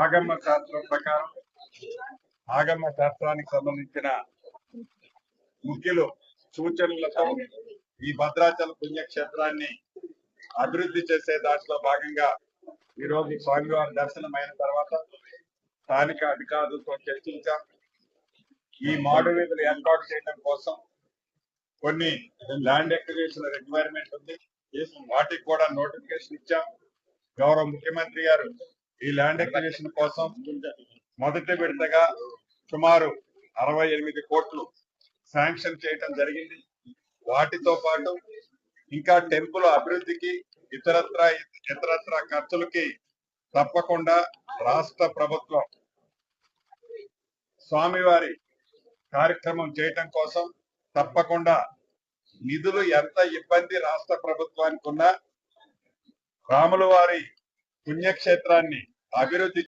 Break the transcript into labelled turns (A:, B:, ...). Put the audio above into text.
A: ఆగమ శాస్త్రం ప్రకారం ఆగమ శాస్త్రానికి సంబంధించిన ముఖ్యులు సూచనలతో ఈ భద్రాచల పుణ్యక్షేత్రాన్ని అభివృద్ధి చేసే దాంట్లో భాగంగా ఈరోజు స్వామివారి దర్శనం అయిన తర్వాత స్థానిక అధికారులతో చర్చించాం. ఈ మాడు వీధులు ఏర్పాటు చేయడం కోసం కొన్ని ల్యాండ్ ఎక్విజిషన్ రిక్వైర్మెంట్ ఉంది. వాటికి కూడా నోటిఫికేషన్ ఇచ్చాం. గౌరవ ముఖ్యమంత్రి గారు ఈ ల్యాండ్ ఎక్విజిషన్ కోసం మొదటి విడతగా సుమారు అరవై ఎనిమిది కోట్లు శాంక్షన్ చేయటం జరిగింది. వాటితో పాటు ఇంకా టెంపుల్ అభివృద్ధికి ఇతరత్ర ఇతరత్ర ఖర్చులకి తప్పకుండా రాష్ట్ర ప్రభుత్వం స్వామివారి కార్యక్రమం చేయటం కోసం తప్పకుండా నిధులు ఎంత ఇబ్బంది రాష్ట్ర ప్రభుత్వానికి ఉన్నా రాముల వారి పుణ్యక్షేత్రాన్ని అభివృద్ధి